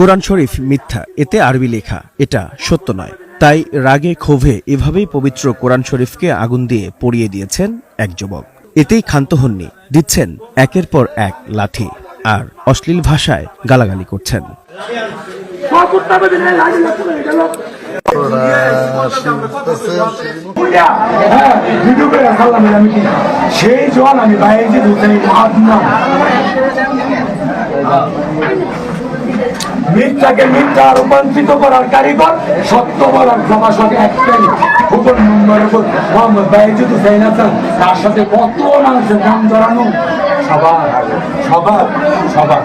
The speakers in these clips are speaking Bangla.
কোরআন শরীফ মিথ্যা, এতে আরবি লেখা, এটা সত্য নয়। তাই রাগে ক্ষোভে এভাবেই পবিত্র কোরআন শরীফকে আগুন দিয়ে পড়িয়ে দিয়েছেন এক যুবক। এতেই ক্ষান্ত হননি, দিচ্ছেন একের পর এক লাঠি, আর অশ্লীল ভাষায় গালাগালি করছেন হ্যাঁ ভিডিও করে রাখালাম আমি কি সেই জল আমি বাইরে যে আদনাম মিথ্যাকে মিথ্যা রূপান্তরিত করার কারিগর, সত্য বলার প্রভাষক একটাই হুকুম নম্বরের উপর মোহাম্মদ বাইজিদ হুসাইন হাসান তার সাথে কত মানুষের নাম জড়ানো? সবার সবার সবার।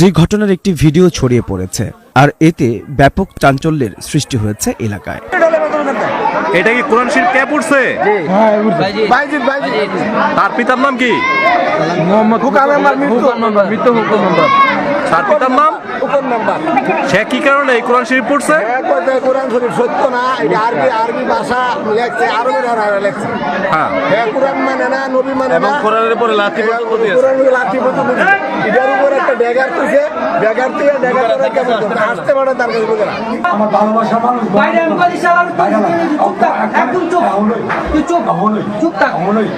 যে ঘটনার একটি ভিডিও ছড়িয়ে পড়েছে আর এতে ব্যাপক চাঞ্চল্যের সৃষ্টি হয়েছে এলাকায়। এটা কি কোরআন শরীফ কে পড়ছে? বাইজিদ বাইজিদ তার পিতার নাম কি? মোহাম্মদ হুকাম নাম্বার মৃত্যু। মৃত্যু তার পিতার নাম? হুকুম নাম্বার। সে কি কারণে এই কোরআন শরীফ পড়ছে? কোরআন শরীফ সত্য না এটা আরবি আরবি ভাষা লেখছে আরবের লেখছে। হ্যাঁ। কোরআন মানে না নবী মানে এবং না। কোরআনের উপরে এটার উপর একটা ড্যাগার তুলছে ড্যাগার থেকে ড্যাগার করে কেমন করতে আসতে পারে তার কাছে বুঝে না আমার ভালোবাসা মানুষ বাইরে আমি বলি শালা। চুপ থাক, একদম চুপ। তুই চুপ। এমনই। চুপ থাক। এমনই।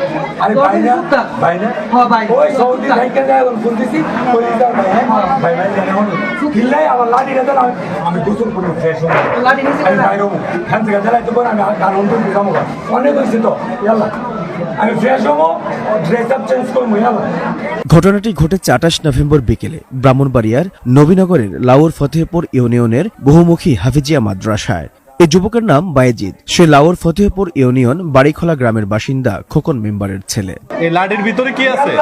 আরে তোর ভাই না, চুপ থাক। ভাই না? হ্যাঁ, ভাই। ওই সৌদি থাক। যায় এখন ফোন ওই যার ভাই? ভাই, ভাই, জানে এমনই। কিল্লাই আমার লাঠিটা দেন, আমি- আমি গোসল। লাঠি নিচে আমি বাইরে হব। থেকে আমি আর কারণ তো অনেক হয়েছে তো, ইয়াল্লা। আমি ফ্রেশ হব ড্রেস আপ চেঞ্জ করব ঘটনাটি ঘটে চাটাশ নভেম্বর বিকেলে ব্রাহ্মণবাড়িয়ার নবীনগরের লাউর ফতেহপুর ইউনিয়নের বহুমুখী হাফিজিয়া মাদ্রাসায়। এই যুবকের নাম বায়েজিদ। সে লাউর ফতেহপুর ইউনিয়ন বাড়িখোলা গ্রামের বাসিন্দা খোকন মেম্বারের ছেলে। এই লাডের ভিতরে কি আছে?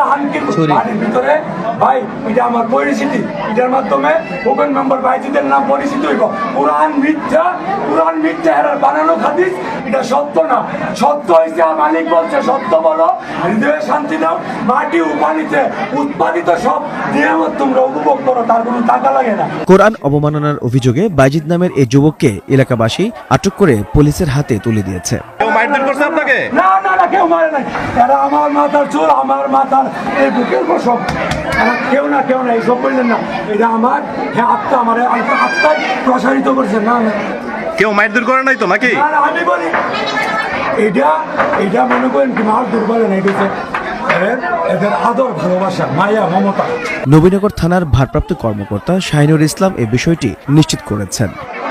ভাই এটা আমার পরিচিতি। এটার মাধ্যমে ওপেন মেম্বার ভাইজিদের নাম পরিচিত হইব। কোরআন মিথ্যা কোরআন মিথ্যা এরা বানানো হাদিস এটা সত্য না। সত্য হইছে আর মালিক বলছে সত্য বলো। হৃদয়ে শান্তি দাও মাটি উপানিতে উৎপাদিত সব নিয়ামত তোমরা উপভোগ করো তার কোনো টাকা লাগে না। কোরআন অবমাননার অভিযোগে বাইজিদ নামের এই যুবককে এলাকাবাসী আটক করে পুলিশের হাতে তুলে দিয়েছে। মারধর করছে আপনাকে? না না না কেউ মারে নাই। এরা আমার মাথার চুল আমার মাথার এই বুকের সব কেউ না কেউ না এইসব বললেন না। এটা আমার হ্যাঁ আত্মা আমার আত্মায় প্রসারিত করছে না না। কেউ মারধর করে নাই তো নাকি? আমি বলি এটা এটা মনে করেন কি মার দুর্বল না এটা এদের এদের আদর ভালোবাসা মায়া মমতা। নবীনগর থানার ভারপ্রাপ্ত কর্মকর্তা শাহিনুর ইসলাম এ বিষয়টি নিশ্চিত করেছেন।